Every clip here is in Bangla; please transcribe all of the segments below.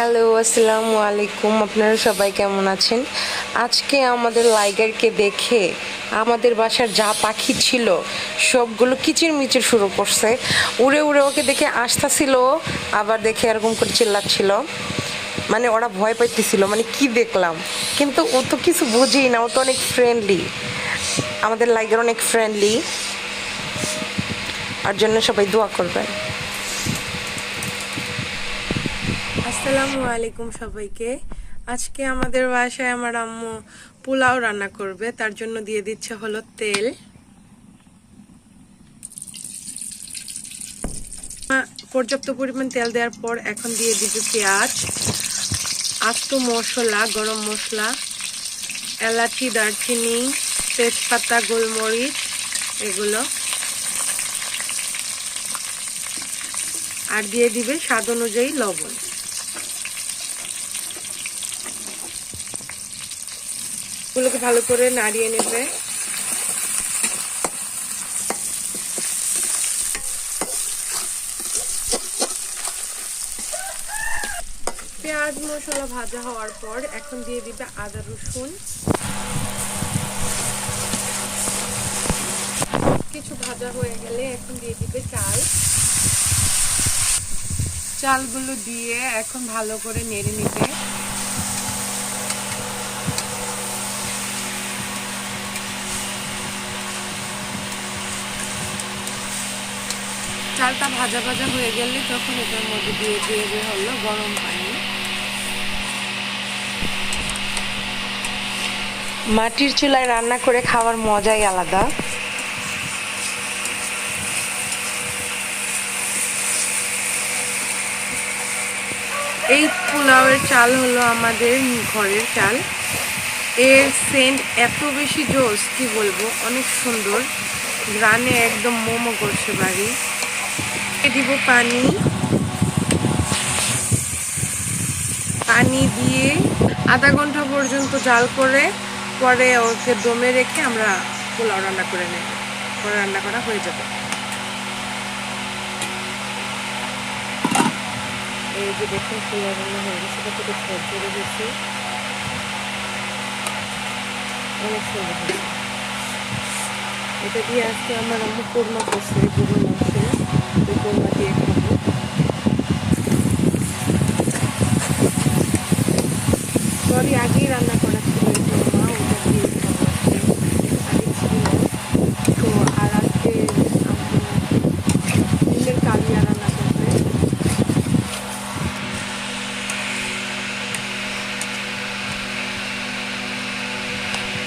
হ্যালো, আসসালামু আলাইকুম। আপনারা সবাই কেমন আছেন? আজকে আমাদের লাইগারকে দেখে আমাদের বাসার যা পাখি ছিল, সবগুলো কিচির মিচির শুরু করছে। উড়ে উড়ে ওকে দেখে আসতেছিল, আবার দেখে এরকম করে চিল্লাচ্ছিল। মানে ওরা ভয় পাইতেছিল মানে কি দেখলাম? কিন্তু ও তো কিছু বুঝেই না, ও তো অনেক ফ্রেন্ডলি আমাদের লাইগার অনেক ফ্রেন্ডলি আর জন্য সবাই দোয়া করবেন। আসসালামু আলাইকুম সবাইকে। আজকে আমাদের বাসায় আমার আম্মু পোলাও রান্না করবে, তার জন্য দিয়ে দিচ্ছে হলো তেল। পর্যাপ্ত পরিমাণ তেল দেওয়ার পর এখন দিয়ে দিবে পেঁয়াজ, আস্ত মশলা, গরম মশলা, এলাচি, দারচিনি, তেজপাতা, গোলমরিচ, এগুলো। আর দিয়ে দিবে স্বাদ অনুযায়ী লবণ। এগুলোকে ভালো করে নাড়িয়ে নেবে। পেঁয়াজ মশলা ভাজা হওয়ার পর এখন দিয়ে দিবে আদা রসুন। কিছু ভাজা হয়ে গেলে এখন দিয়ে দিবে চাল। চালগুলো দিয়ে এখন ভালো করে নেড়ে নিবে। চালটা ভাজা ভাজা হয়ে গেলে তখন এটার মধ্যে দিয়ে দিয়ে দিয়ে হলো গরম পানি। মাটির চুলায় রান্না করে খাওয়ার মজাই আলাদা। এই পোলাওয়ের চাল হলো আমাদের ঘরের চাল। এর সেন্ট এত বেশি জোস কি বলব? অনেক সুন্দর। গ্রানে একদম মোমো করছে বাড়ি। দিব পানি। পানি দিয়ে আধা ঘণ্টা পর্যন্ত জাল করে, পরে ওকে দমে রেখে আমরা পোলাও রান্না করে নেব। পরে রান্না করা হয়ে যাবে। এই যে দেখুন, পোলাও রান্না হয়ে গেছে। সেটা থেকে ঝরঝরে গেছে। অনেক সুন্দর এটা দিয়ে আজকে আমার আম্মু কোরমা করছে গরু Ito po natin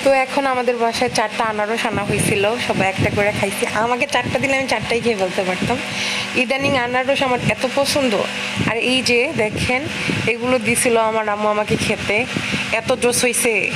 তো এখন আমাদের বাসায় চারটা আনারস আনা হয়েছিল। সবাই একটা করে খাইছি। আমাকে চারটা দিলে আমি চারটাই খেয়ে ফেলতে পারতাম। ইদানিং আনারস আমার এত পছন্দ। আর এই যে দেখেন, এগুলো দিছিল আমার আম্মু আমাকে খেতে। এত জোস হয়েছে